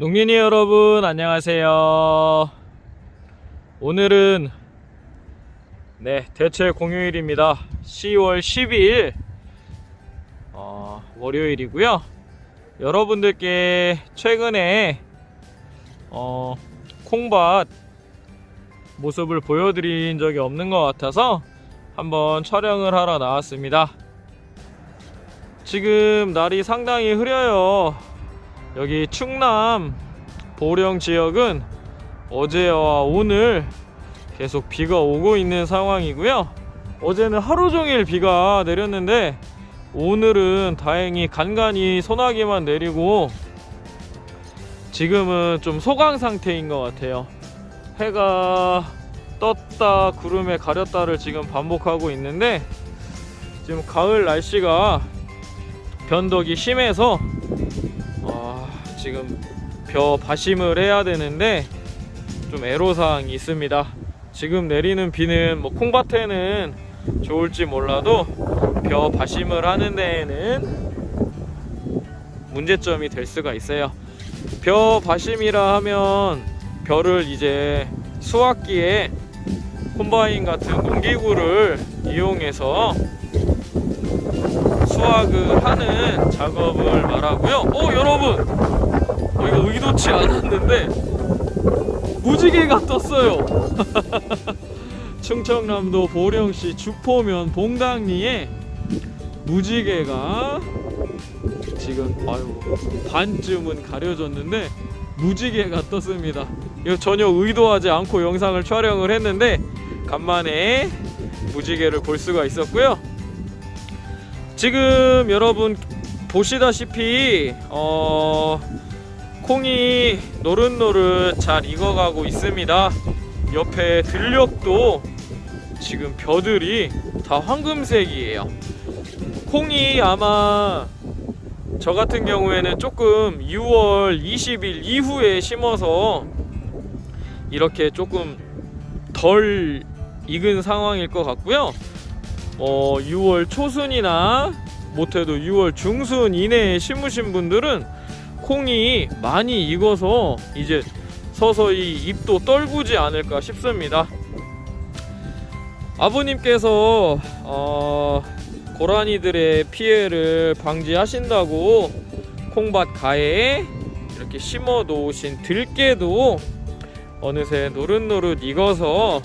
농민이 여러분 안녕하세요. 오늘은 네 대체 공휴일입니다. 10월 12일 어, 월요일이고요. 여러분들께 최근에 어, 콩밭 모습을 보여드린 적이 없는 것 같아서 한번 촬영을 하러 나왔습니다. 지금 날이 상당히 흐려요. 여기 충남 보령 지역은 어제와 오늘 계속 비가 오고 있는 상황이고요. 어제는 하루 종일 비가 내렸는데 오늘은 다행히 간간히 소나기만 내리고 지금은 좀 소강 상태인 것 같아요. 해가 떴다 구름에 가렸다를 지금 반복하고 있는데 지금 가을 날씨가 변덕이 심해서 아, 지금 벼 바심을 해야 되는데 좀 애로사항이 있습니다. 지금 내리는 비는 뭐 콩밭에는 좋을지 몰라도 벼 바심을 하는 데에는 문제점이 될 수가 있어요. 벼 바심이라 하면 벼를 이제 수확기에 콤바인 같은 농기구를 이용해서 수확을 하는 작업을 말하고요. 오 여러분, 어, 이거 의도치 않았는데 무지개가 떴어요. 충청남도 보령시 주포면 봉당리에 무지개가 지금 아유 반쯤은 가려졌는데 무지개가 떴습니다. 이거 전혀 의도하지 않고 영상을 촬영을 했는데 간만에 무지개를 볼 수가 있었고요. 지금 여러분 보시다시피 어, 콩이 노릇노릇 잘 익어가고 있습니다. 옆에 들녘도 지금 벼들이 다 황금색이에요. 콩이 아마 저 같은 경우에는 조금 6월 20일 이후에 심어서 이렇게 조금 덜 익은 상황일 것 같고요. 어, 6월 초순이나 못해도 6월 중순 이내에 심으신 분들은 콩이 많이 익어서 이제 서서히 잎도 떨구지 않을까 싶습니다. 아버님께서 어, 고라니들의 피해를 방지하신다고 콩밭 가에 이렇게 심어 놓으신 들깨도 어느새 노릇노릇 익어서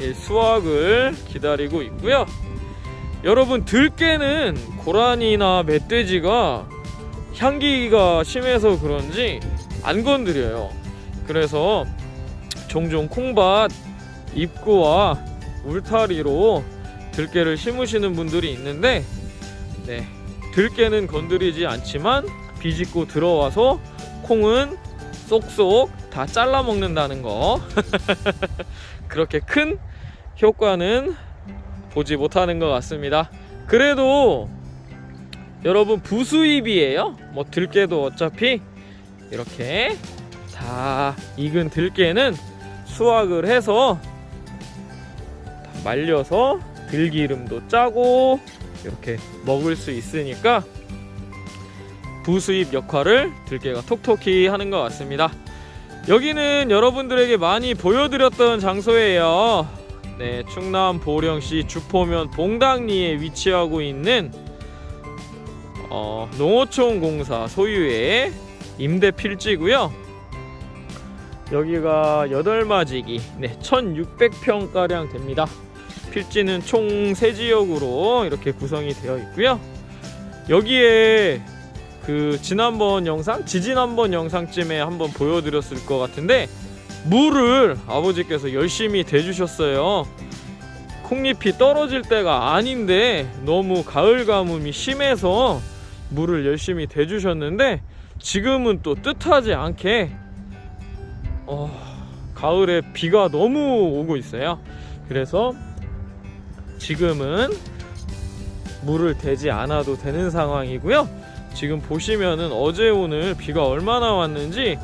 이 수확을 기다리고 있고요. 여러분 들깨는 고라니나 멧돼지가 향기가 심해서 그런지 안 건드려요. 그래서 종종 콩밭 입구와 울타리로 들깨를 심으시는 분들이 있는데 네, 들깨는 건드리지 않지만 비집고 들어와서 콩은 쏙쏙 다 잘라 먹는다는 거 그렇게 큰 효과는 보지 못하는 것 같습니다. 그래도 여러분 부수입이에요. 뭐 들깨도 어차피 이렇게 다 익은 들깨는 수확을 해서 말려서 들기름도 짜고 이렇게 먹을 수 있으니까 부수입 역할을 들깨가 톡톡히 하는 것 같습니다. 여기는 여러분들에게 많이 보여드렸던 장소예요. 네, 충남 보령시 주포면 봉당리에 위치하고 있는 어, 농어촌 공사 소유의 임대 필지고요. 여기가 8마지기 네, 1600평 가량 됩니다. 필지는 총 3지역으로 이렇게 구성이 되어 있고요. 여기에 그 지난번 영상, 지지난번 영상쯤에 한번 보여드렸을 것 같은데 물을 아버지께서 열심히 대주셨어요. 콩잎이 떨어질 때가 아닌데 너무 가을 가뭄이 심해서 물을 열심히 대주셨는데 지금은 또 뜻하지 않게 어, 가을에 비가 너무 오고 있어요. 그래서 지금은 물을 대지 않아도 되는 상황이고요. 지금 보시면은 어제 오늘 비가 얼마나 왔는지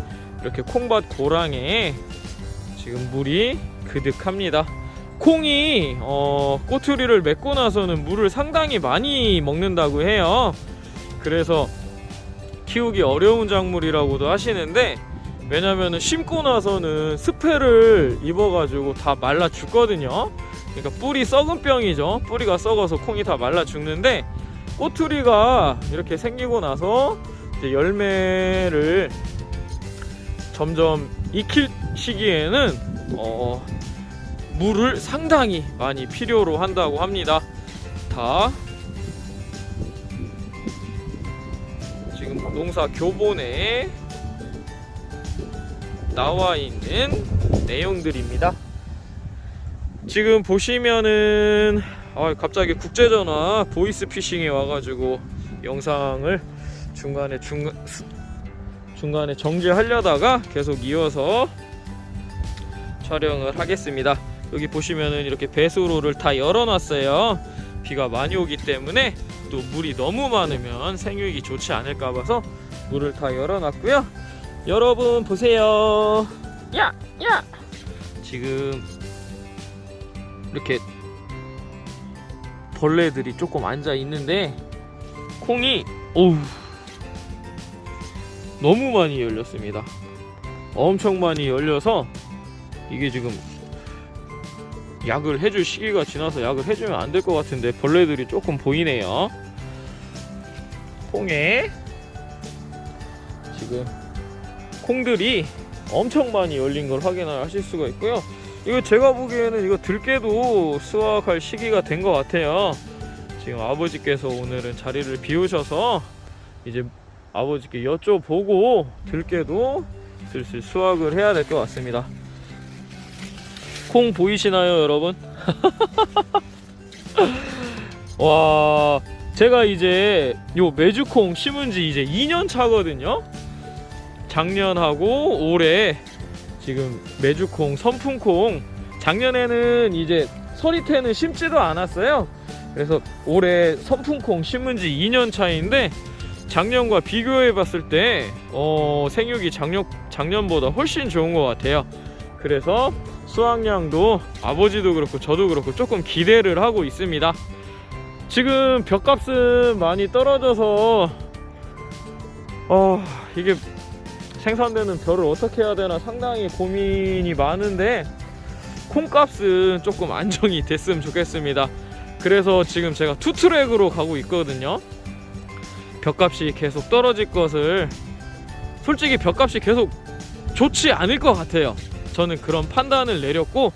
이렇게 콩밭 고랑에 지금 물이 그득합니다. 콩이 어, 꼬투리를 맺고 나서는 물을 상당히 많이 먹는다고 해요. 그래서 키우기 어려운 작물이라고도 하시는데 왜냐면은 심고 나서는 스페를 입어가지고 다 말라 죽거든요. 그러니까 뿌리 썩은 병이죠. 뿌리가 썩어서 콩이 다 말라 죽는데 꼬투리가 이렇게 생기고 나서 열매를 점점 익힐 시기에는 어, 물을 상당히 많이 필요로 한다고 합니다. 다 지금 농사 교본에 나와 있는 내용들입니다. 지금 보시면은 아, 갑자기 국제전화 보이스 피싱에 와가지고 영상을 중간에 중 중간에 정지하려다가 계속 이어서 촬영을 하겠습니다. 여기 보시면은 이렇게 배수로를 다 열어놨어요. 비가 많이 오기 때문에 또 물이 너무 많으면 생육이 좋지 않을까 봐서 물을 다 열어놨고요. 여러분 보세요. 야, 야. 지금 이렇게 벌레들이 조금 앉아 있는데 콩이 어우 너무 많이 열렸습니다. 엄청 많이 열려서 이게 지금 약을 해줄 시기가 지나서 약을 해주면 안 될 것 같은데 벌레들이 조금 보이네요. 콩에 지금 콩들이 엄청 많이 열린 걸 확인하실 수가 있고요. 이거 제가 보기에는 이거 들깨도 수확할 시기가 된 것 같아요. 지금 아버지께서 오늘은 자리를 비우셔서 이제 아버지께 여쭤보고 들깨도 슬슬 수확을 해야 될 것 같습니다. 콩 보이시나요, 여러분? 와, 제가 이제 요 메주콩 심은 지 이제 2년 차거든요. 작년하고 올해 지금 메주콩, 선풍콩 작년에는 이제 서리태는 심지도 않았어요. 그래서 올해 선풍콩 심은 지 2년 차인데 작년과 비교해 봤을 때 어, 생육이 작년, 작년보다 훨씬 좋은 것 같아요. 그래서 수확량도 아버지도 그렇고 저도 그렇고 조금 기대를 하고 있습니다. 지금 벽값은 많이 떨어져서 어, 이게 생산되는 벼를 어떻게 해야 되나 상당히 고민이 많은데 콩값은 조금 안정이 됐으면 좋겠습니다. 그래서 지금 제가 투트랙으로 가고 있거든요. 벽값이 계속 떨어질 것을 솔직히 벽값이 계속 좋지 않을 것 같아요. 저는 그런 판단을 내렸고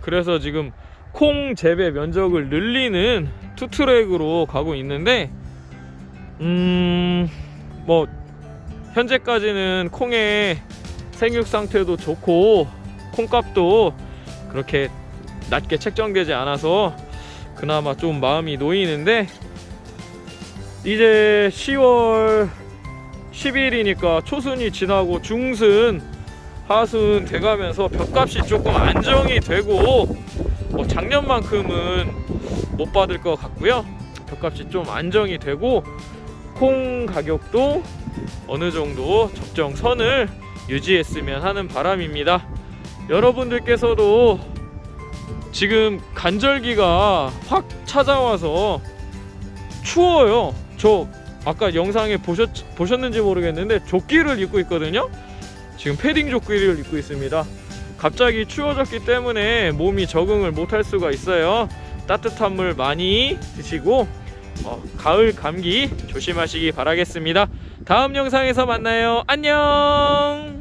그래서 지금 콩 재배 면적을 늘리는 투트랙으로 가고 있는데 음 뭐 현재까지는 콩의 생육 상태도 좋고 콩값도 그렇게 낮게 책정되지 않아서 그나마 좀 마음이 놓이는데 이제 10월 10일이니까 초순이 지나고 중순 하순 돼가면서 벽값이 조금 안정이 되고 뭐 작년만큼은 못 받을 것 같고요 벽값이 좀 안정이 되고 콩 가격도 어느 정도 적정선을 유지했으면 하는 바람입니다. 여러분들께서도 지금 간절기가 확 찾아와서 추워요. 저 아까 영상에 보셨, 보셨는지 모르겠는데 조끼를 입고 있거든요. 지금 패딩 조끼를 입고 있습니다. 갑자기 추워졌기 때문에 몸이 적응을 못할 수가 있어요. 따뜻한 물 많이 드시고 어, 가을 감기 조심하시기 바라겠습니다. 다음 영상에서 만나요. 안녕!